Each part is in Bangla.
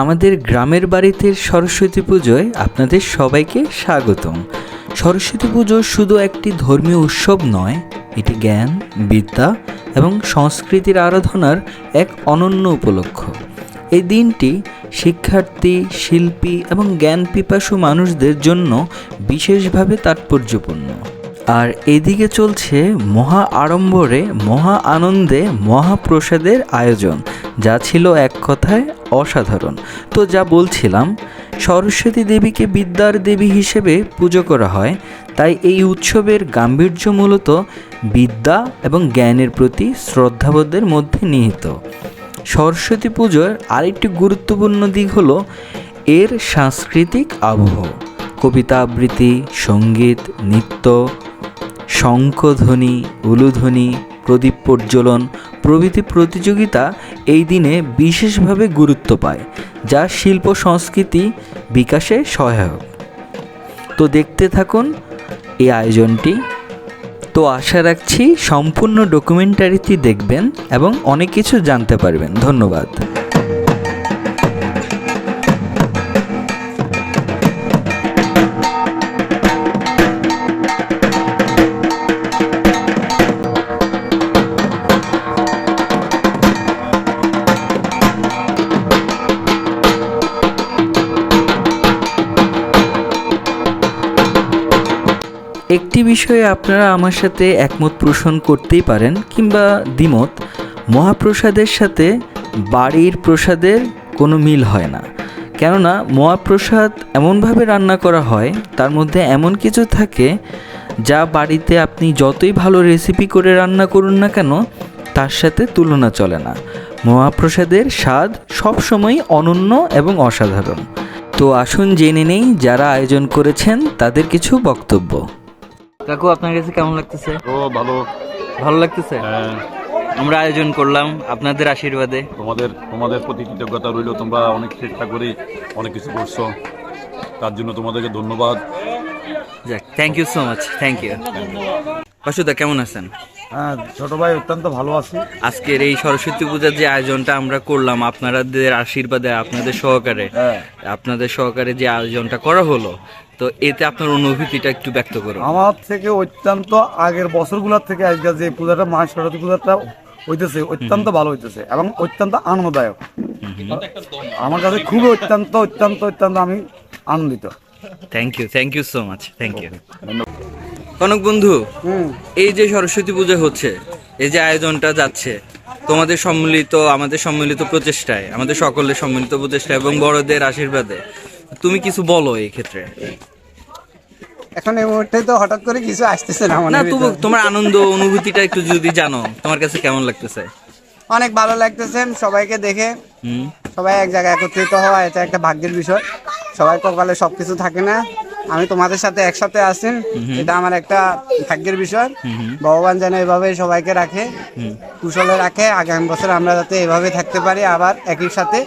আমাদের গ্রামের বাড়িতে সরস্বতী পুজোয় আপনাদের সবাইকে স্বাগতম। সরস্বতী পুজো শুধু একটি ধর্মীয় উৎসব নয়, এটি জ্ঞান, বিদ্যা এবং সংস্কৃতির আরাধনার এক অনন্য উপলক্ষ। এই দিনটি শিক্ষার্থী, শিল্পী এবং জ্ঞান পিপাসু মানুষদের জন্য বিশেষভাবে তাৎপর্যপূর্ণ। আর এদিকে চলছে মহা আড়ম্বরে, মহা আনন্দে, মহাপ্রসাদের আয়োজন। যা ছিল এক কথায় অসাধারণ। তো যা বলছিলাম, সরস্বতী দেবীকে বিদ্যার দেবী হিসেবে পুজো করা হয়, তাই এই উৎসবের গাম্ভীর্য মূলত বিদ্যা এবং জ্ঞানের প্রতি শ্রদ্ধাবোধের মধ্যে নিহিত। সরস্বতী পুজোর আরেকটি গুরুত্বপূর্ণ দিক হল এর সাংস্কৃতিক আবহ। কবিতা আবৃত্তি, সংগীত, নৃত্য, শঙ্খধ্বনি, উলুধ্বনি প্রদীপ প্রজ্বলন, প্রভৃতি প্রতিযোগিতা এই দিনে বিশেষভাবে গুরুত্ব পায়, যা শিল্প সংস্কৃতি বিকাশে সহায়ক। তো দেখতে থাকুন এই আয়োজনটি। তো আশা রাখছি সম্পূর্ণ ডকুমেন্টারিটি দেখবেন এবং অনেক কিছু জানতে পারবেন। ধন্যবাদ। একটি বিষয়ে আপনারা আমার সাথে একমত পোষণ করতেই পারেন কিংবা দ্বিমত, মহাপ্রসাদের সাথে বাড়ির প্রসাদের কোনো মিল হয় না। কেননা, মহাপ্রসাদ এমনভাবে রান্না করা হয়, তার মধ্যে এমন কিছু থাকে যা বাড়িতে আপনি যতই ভালো রেসিপি করে রান্না করুন না কেন, তার সাথে তুলনা চলে না। মহাপ্রসাদের স্বাদ সবসময় অনন্য এবং অসাধারণ। তো আসুন জেনে নেই, যারা আয়োজন করেছেন, তাদের কিছু বক্তব্য। কাকু আপনার কাছে কেমন লাগতেছে? ও ভালো। ভালো লাগতেছে? হ্যাঁ, আমরা আয়োজন করলাম আপনাদের আশীর্বাদে। তোমাদের তোমাদের প্রতি কৃতজ্ঞতা রইল। তোমরা অনেক চেষ্টা করে অনেক কিছু করছ। তার জন্য তোমাদেরকে ধন্যবাদ। যাক thank you so much thank you বাসুদা কেমন আছেন? হ্যাঁ ছোট ভাই অত্যন্ত ভালো আছি। আজকের এই সরস্বতী পূজার যে আয়োজনটা আমরা করলাম আপনাদের আশীর্বাদে আপনাদের সহকারে হ্যাঁ। আপনাদের সহকারে যে আয়োজনটা করা হলো তো এতে আপনার অনুভূতিটা একটু ব্যক্ত করুন। আমার থেকে অত্যন্ত আগের বছরগুলোর থেকে আজকাল যে পূজাটা মা সরস্বতী পূজাটা হইতেছে অত্যন্ত ভালো হইতেছে এবং অত্যন্ত আনন্দদায়ক। আমার কাছে খুবই অত্যন্ত অত্যন্ত অত্যন্ত আমি আনন্দিত। Thank you thank you so much thank you Konok বন্ধু এই যে সরস্বতী পুজো হচ্ছে এই যে আয়োজনটা যাচ্ছে তোমাদের সম্মিলিত আমাদের সম্মিলিত প্রচেষ্টায় আমাদের সকলের সম্মিলিত প্রচেষ্টা এবং বড়দের আশীর্বাদে তুমি কিছু বলো এই ক্ষেত্রে। এখন এই মুহূর্তে তো হঠাৎ করে কিছু আসতেছে না না তবু তোমার আনন্দ অনুভূতিটা একটু যদি জানো তোমার কাছে কেমন লাগতেছে? অনেক ভালো লাগতেছে সবাইকে দেখে। সবাই এক জায়গায় একত্রিত হওয়া এটা একটা ভাগ্যের বিষয়। সবাই কপালে সবকিছু থাকে না। আমি তোমাদের সাথে একসাথে আসেন এটা আমার একটা ভাগ্যের বিষয়। ভগবান যেন এভাবে সবাইকে রাখে কুশলে রাখে আগামী বছর আমরা যাতে এভাবে থাকতে পারি আবার একই সাথে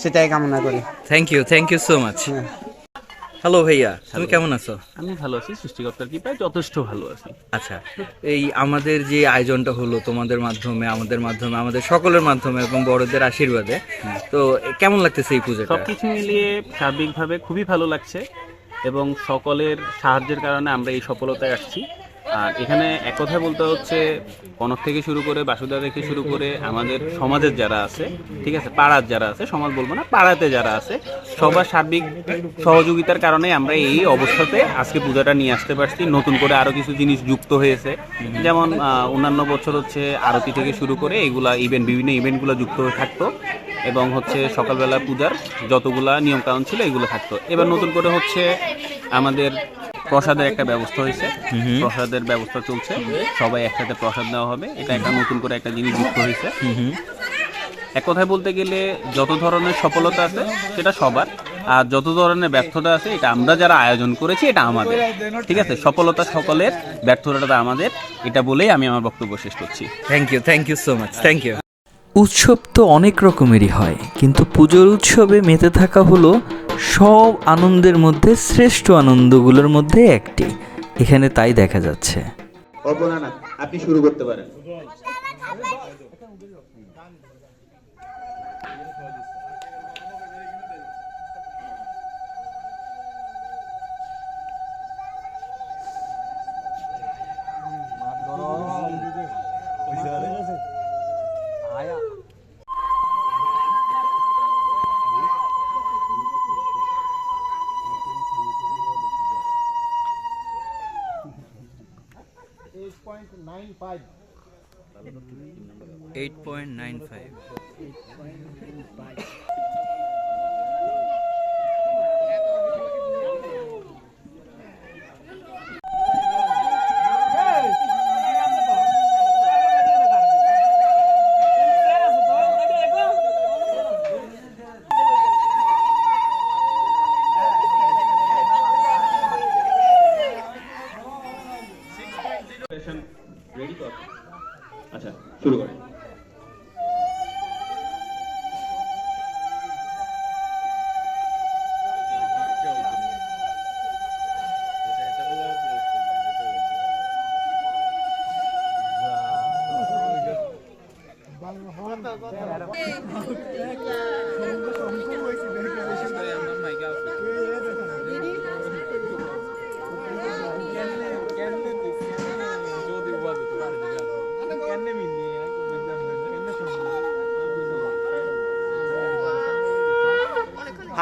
সেটাই কামনা করি। Thank you thank you so much hello ভাইয়া তুমি কেমন আছো? আমি ভালো আছি সৃষ্টিকর্তার কৃপায় যথেষ্ট ভালো আছি। আচ্ছা এই আমাদের যে আয়োজনটা হলো তোমাদের মাধ্যমে আমাদের মাধ্যমে আমাদের সকলের মাধ্যমে এবং বড়দের আশীর্বাদে তো কেমন লাগতেছে এই পুজোটা? সবকিছু মিলিয়ে সার্বিকভাবে খুবই ভালো লাগছে এবং সকলের সাহায্যের কারণে আমরা এই সফলতায় আসছি। আর এখানে এক কথায় বলতে হচ্ছে, কনক থেকে শুরু করে বাসুদা থেকে শুরু করে আমাদের সমাজের যারা আছে, ঠিক আছে, পাড়ার যারা আছে, সমাজ বলব না, পাড়াতে যারা আছে, সবার সার্বিক সহযোগিতার কারণে আমরা এই অবস্থাতে আজকে পূজাটা নিয়ে আসতে পারছি। নতুন করে আরও কিছু জিনিস যুক্ত হয়েছে। যেমন অন্যান্য বছর হচ্ছে আরতি থেকে শুরু করে এগুলা ইভেন্ট বিভিন্ন ইভেন্টগুলো যুক্ত হয়ে থাকতো। এবং হচ্ছে সকালবেলা পূজার যতগুলা নিয়মকানুন ছিল, এগুলো থাকতো। এবার নতুন করে হচ্ছে আমাদের প্রসাদের একটা ব্যবস্থা হয়েছে। প্রসাদের ব্যবস্থা চলছে। সবাই একসাথে প্রসাদ নেওয়া হবে। এটা একটা নতুন করে একটা জিনিস যুক্ত হয়েছে। এক কথায় বলতে গেলে যত ধরনের সফলতা আছে সেটা সবার। আর যত ধরনের ব্যর্থতা আছে এটা আমরা যারা আয়োজন করেছি এটা আমাদের। ঠিক আছে? সফলতা সকলের ব্যর্থতাটা আমাদের। এটা বলেই আমি আমার বক্তব্য শেষ করছি। Thank you thank you so much thank you উৎসব তো অনেক রকমেরই হয় কিন্তু পুজোর উৎসবে মেতে থাকা হলো সব আনন্দের মধ্যে শ্রেষ্ঠ আনন্দগুলোর মধ্যে একটি। এখানে তাই দেখা যাচ্ছে। আপনি শুরু করতে পারেন। 8.95 8.95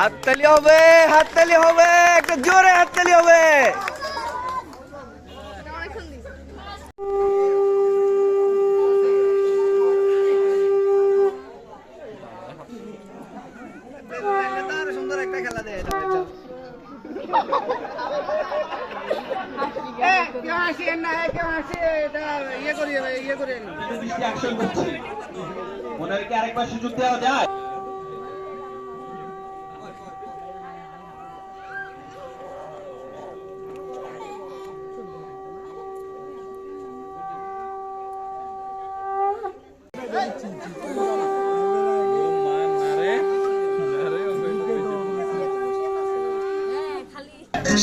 হাততালি হবে হাততালি হবে একটু জোরে হাততালি হবে। সুন্দর একটা খেলা দেয় কেউ আসেন না কেউ আসে এটা ইয়ে করি ইয়ে করে অ্যাকশন করছি ওনাদেরকে আরেকবার সুযোগ দেওয়া যায়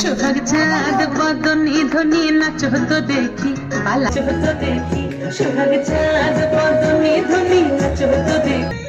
সোহাগ চাঁদ বদনি ধ্বনি নাচ তো দেখি পালা তো দেখি সোহাগ চাঁদ বদনি ধ্বনি নাচ তো দেখি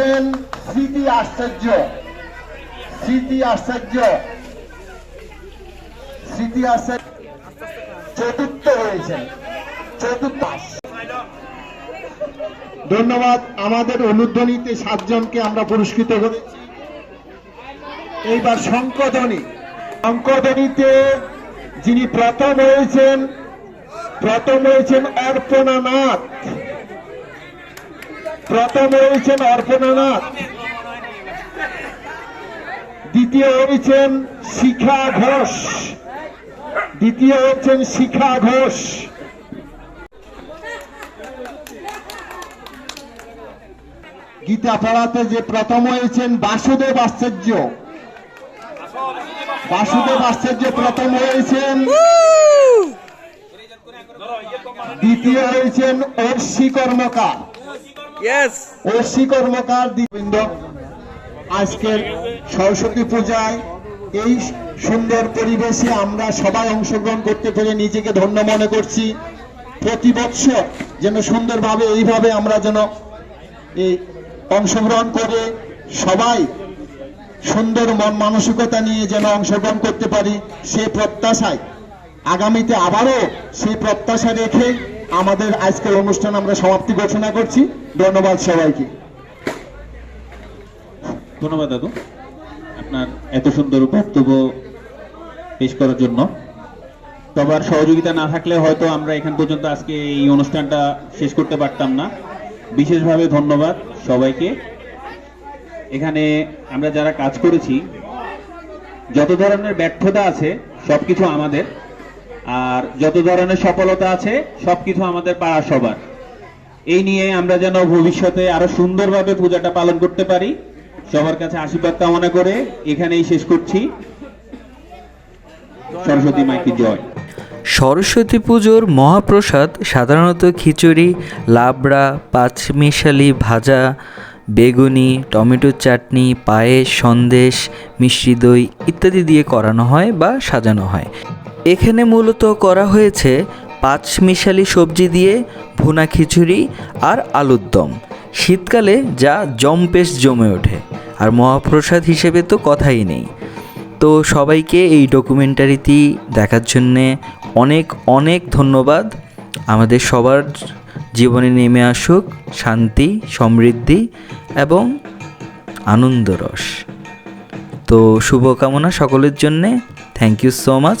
হয়েছেন স্মৃতি আশ্চর্য। স্মৃতি আশ্চর্য। স্মৃতি আশ্চর্য। চতুর্থ হয়েছেন চতুর্থ। ধন্যবাদ। আমাদের অনুধ্বনিতে সাতজনকে আমরা পুরস্কৃত করেছি। এইবার শঙ্কধ্বনি। শঙ্কধ্বনিতে যিনি প্রথম হয়েছেন প্রথম হয়েছেন অর্পণা নাথ প্রথম হয়েছেন অর্পণানাথ। দ্বিতীয় হয়েছেন শিখা ঘোষ। দ্বিতীয় হচ্ছেন শিখা ঘোষ। গীতা পড়াতে যে প্রথম হয়েছেন বাসুদেব আশ্চর্য। বাসুদেব আশ্চর্য প্রথম হয়েছেন। দ্বিতীয় হয়েছেন অর্ষি কর্মকার। ঐশী কর্মকার দিবৃন্দ আজকের সরস্বতী পূজায় এই সুন্দর পরিবেশে আমরা সবাই অংশগ্রহণ করতে পেরে নিজেকে ধন্য মনে করছি। প্রতি বৎসর যেন সুন্দরভাবে এইভাবে আমরা যেন এই অংশগ্রহণ করে সবাই সুন্দর মন মানসিকতা নিয়ে যেন অংশগ্রহণ করতে পারি, সে প্রত্যাশায়। আগামীতে আবারও সেই প্রত্যাশা রেখে আমাদের আজকের অনুষ্ঠান আমরা সমাপ্তি ঘোষণা করছি। ধন্যবাদ সবাইকে। ধন্যবাদ দাদু। আপনার এত সুন্দর বক্তব্য পেশ করার জন্য। সবার সহযোগিতা না থাকলে হয়তো আমরা এখান পর্যন্ত আজকে এই অনুষ্ঠানটা শেষ করতে পারতাম না। বিশেষভাবে ধন্যবাদ সবাইকে। এখানে আমরা যারা কাজ করেছি, যত ধরনের ব্যর্থতা আছে, সবকিছু আমাদের। আর যত ধরনের সফলতা আছে, সবকিছু আমাদের পাড়া সবার। এই নিয়ে আমরা যেন ভবিষ্যতে আরও সুন্দরভাবে পূজাটা পালন করতে পারি। সবার কাছে আশীর্বাদ কামনা করে এখানেই শেষ করছি। সরস্বতী মাইকি জয়। সরস্বতী পুজোর মহাপ্রসাদ সাধারণত খিচুড়ি, লাবড়া, পাঁচমিশালি ভাজা, বেগুনি টমেটোর চাটনি, পায়েস, সন্দেশ, মিষ্টি দই ইত্যাদি দিয়ে করানো হয় বা সাজানো হয়। এখানে মূলত করা হয়েছে পাঁচমিশালি সবজি দিয়ে ভুনা খিচুড়ি আর আলুর দম। শীতকালে যা জম্পেশ জমে ওঠে, আর মহাপ্রসাদ হিসেবে তো কথাই নেই। তো সবাইকে এই ডকুমেন্টারিটি দেখার জন্যে অনেক অনেক ধন্যবাদ। আমাদের সবার জীবনে নেমে আসুক শান্তি, সমৃদ্ধি এবং আনন্দরস তো শুভকামনা সকলের জন্যে। Thank you so much